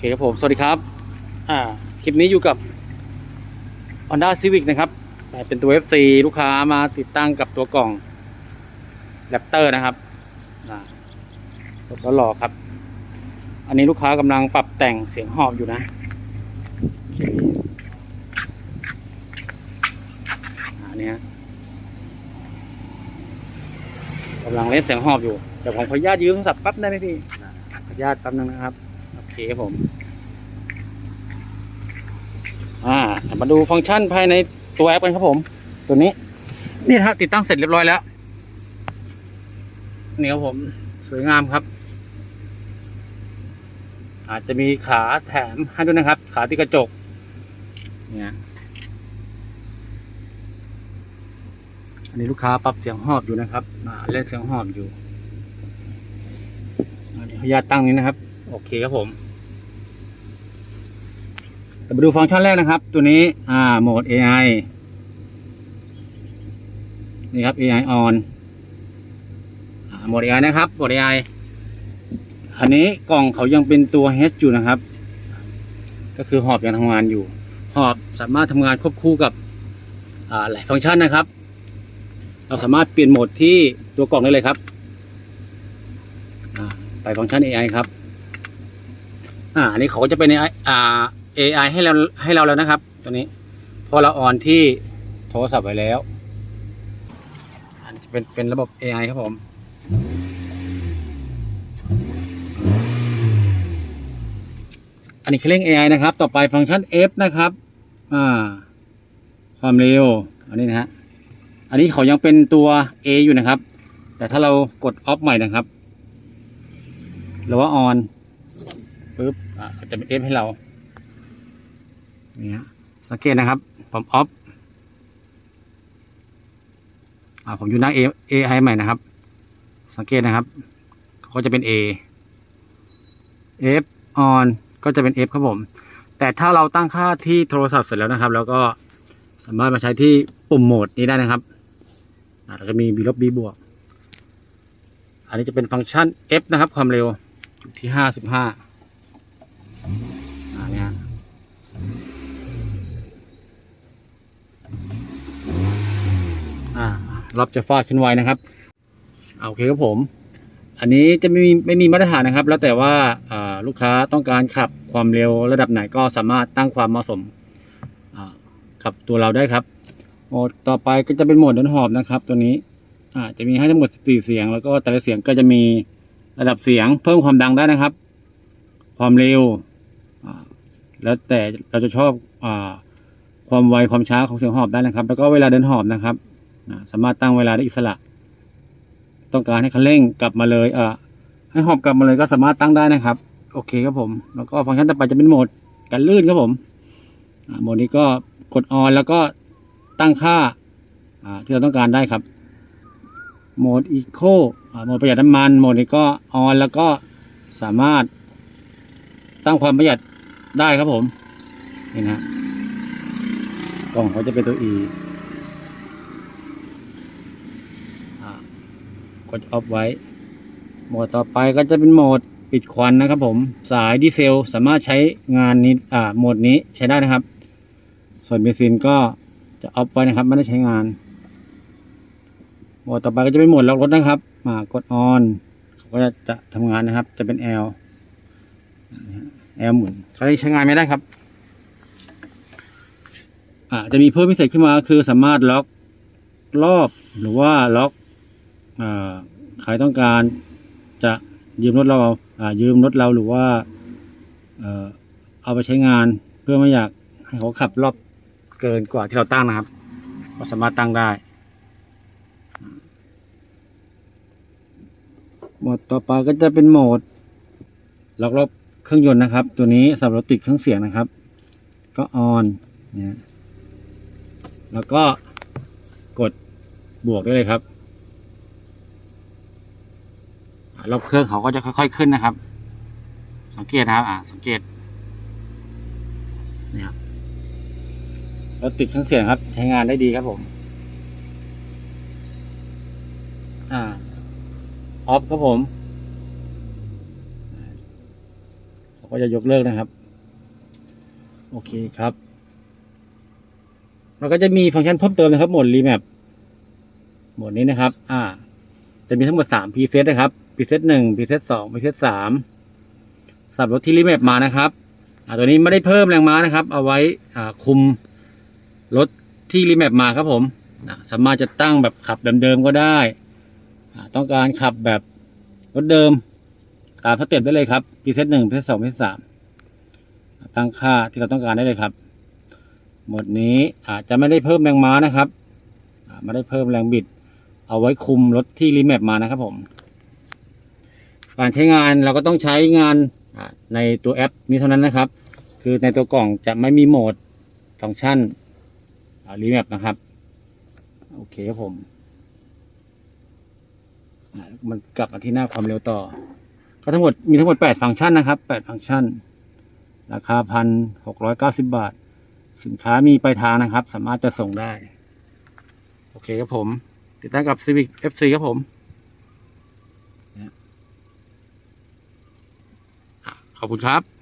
อ่าโอเคครับผม สวัสดีครับ อ่า คลิปนี้อยู่กับ Honda Civic นะครับอ่าเป็นตัว FC ลูกค้ามาติดตั้งกับตัวกล่อง Raptor นะครับอ่ารถก็หล่อครับ อันนี้ลูกค้ากำลังปรับแต่งเสียงหอบอยู่นะอันนี้ฮะกำลังเล่นเสียงหอบอยู่ เดี๋ยวผมขออนุญาตยืมโทรศัพท์แป๊บได้ไหมพี่ ขออนุญาตแป๊บนึงนะครับโอเคครับผม อ่า มาดูฟังก์ชันภายในตัวแอปกันครับผม ตัวนี้ นี่นะฮะติดตั้งเสร็จเรียบร้อยแล้ว นี่ครับผม สวยงามครับ อาจจะมีขาแถมให้ด้วยนะครับ ขาที่กระจก เนี่ยอันนี้ลูกค้าปรับเสียงหอบอยู่นะครับอ่าเล่นเสียงหอบอยู่อ่าเดี๋ยวขออนุญาตั้งนี้นะครับ โอเคครับผม มาดูฟังก์ชันแรกนะครับ ตัวนี้อ่าโหมด AI นี่ครับ AI on โหมด AI นะครับโหมด AI อันนี้กล่องเขายังเป็นตัว H อยู่นะครับ ก็คือหอบยังทำงานอยู่ หอบสามารถทำงานควบคู่กับอ่าหลายฟังก์ชันนะครับ เราสามารถเปลี่ยนโหมดที่ตัวกล่องได้เลยครับไปฟังก์ชัน AI ครับ อ่าอันนี้เขาก็จะเป็น AI อ่า AI ให้เราให้เราแล้วนะครับ ตัวนี้พอเราออนที่โทรศัพท์ไว้แล้ว อันเป็นเป็นระบบ AI ครับผมอันนี้คือเร่ง AI นะครับ ต่อไปฟังก์ชัน F นะครับอ่าความเร็ว อันนี้นะฮะอันนี้เขายังเป็นตัว A อยู่นะครับ แต่ถ้าเรากด off ใหม่นะครับ หรือว่า on ปุ๊บอ่าจะเป็น F ให้เรา นี่ฮะสังเกตนะครับผม off อ่าผมอยู่หน้า A AI ใหม่นะครับ สังเกตนะครับเขาก็จะเป็น A F on ก็จะเป็น F ครับผม แต่ถ้าเราตั้งค่าที่โทรศัพท์เสร็จแล้วนะครับ แล้วก็สามารถมาใช้ที่ปุ่มโหมดนี้ได้นะครับอ่าแล้วก็มี B ลบ B บวก อันนี้จะเป็นฟังก์ชัน F นะครับ ความเร็วอยู่ที่ห้าสิบห้าเนี่ยอ่า รอบจะฟาดขึ้นไวนะครับอ่าโอเคครับผม อันนี้จะไม่มีไม่มีมาตรฐานนะครับ แล้วแต่ว่าลูกค้าต้องการขับความเร็วระดับไหนก็สามารถตั้งความเหมาะสมอ่ากับตัวเราได้ครับโหมดต่อไปก็จะเป็นโหมดเดินหอบนะครับ ตัวนี้จะมีให้ทั้งหมดสี่เสียง แล้วก็แต่ละเสียงก็จะมีระดับเสียงเพิ่มความดังได้นะครับ ความเร็วแล้วแต่เราจะชอบอความไวความช้าของเสียงหอบได้นะครับ แล้วก็เวลาเดินหอบนะครับ อ่าสามารถตั้งเวลาได้อิสระ ต้องการให้คันเร่งกลับมาเลยเอ่าให้หอบกลับมาเลยก็สามารถตั้งได้นะครับ โอเคครับผม แล้วก็ฟังก์ชันต่อไปจะเป็นโหมดการลื่นครับผมโหมดนี้ก็กดออนแล้วก็ตั้งค่าอ่าที่เราต้องการได้ครับ โหมดอีโคโหมดประหยัดน้ำมันโหมดนี้ก็ออนแล้วก็สามารถตั้งความประหยัดได้ครับผม นี่นะกล่องเขาจะเป็นตัว E อ่า กดออฟไว้ โหมดต่อไปก็จะเป็นโหมดปิดควันนะครับผม สายดีเซลสามารถใช้งานนี้อ่าโหมดนี้ใช้ได้นะครับ ส่วนเบนซินก็จะออฟไว้นะครับ ไม่ได้ใช้งาน โหมดต่อไปก็จะเป็นโหมดล็อกรถนะครับ มากดออนเขาก็จะจะทำงานนะครับ จะเป็น L L หมุนเขาใช้งานไม่ได้ครับอ่าจะมีเพิ่มพิเศษขึ้นมาคือสามารถล็อกรอบหรือว่าล็อก ใครต้องการจะยืมรถเราอ่ายืมรถเราหรือว่าเอาไปใช้งานเพื่อไม่อยากให้เขาขับรอบเกินกว่าที่เราตั้งนะครับก็สามารถตั้งได้โหมดต่อไปก็จะเป็นโหมดล็อกรอบเครื่องยนต์นะครับ ตัวนี้สำหรับติดเครื่องเสียงนะครับ ก็ออนเนี่ยแล้วก็กดบวกได้เลยครับอ่า รอบเครื่องเขาก็จะค่อย ๆ ขึ้นนะครับ สังเกตนะครับ อ่า สังเกตนี่ครับรถติดเครื่องเสียงครับ ใช้งานได้ดีครับผม อ่าออฟครับผมก็จะยกเลิกนะครับ โอเคครับเราก็จะมีฟังก์ชันเพิ่มเติมนะครับโหมดรีแมปโหมดนี้นะครับ อ่า จะมีทั้งหมดสามพีเซตนะครับ พีเซตหนึ่งพีเซตสองพีเซตสามสับรถที่รีแมปมานะครับอ่าตัวนี้ไม่ได้เพิ่มแรงม้านะครับ เอาไว้คุมรถที่รีแมปมาครับผมสามารถจะตั้งแบบขับเดิมๆก็ได้ต้องการขับแบบรถเดิม ตามสเต็ปได้เลยครับพีเซตหนึ่งพีเซตสองพีเซตสามตั้งค่าที่เราต้องการได้เลยครับ หมดนี้อาจจะไม่ได้เพิ่มแรงม้านะครับอ่าไม่ได้เพิ่มแรงบิด เอาไว้คุมรถที่รีแมปมานะครับผม การใช้งานเราก็ต้องใช้งานในตัวแอปนี้เท่านั้นนะครับ คือในตัวกล่องจะไม่มีโหมดฟังก์ชันรีแมปนะครับ โอเคครับผมมันกลับมาที่หน้าความเร็วต่อ ก็ทั้งหมดมีทั้งหมด 8 ฟังก์ชันนะครับ 8 ฟังก์ชัน ราคาพันหกร้อยเก้าสิบาท สินค้ามีปลายทางนะครับ สามารถจะส่งได้ โอเคครับผม ติดตั้งกับ Civic FC ครับผมนะอะ ขอบคุณครับ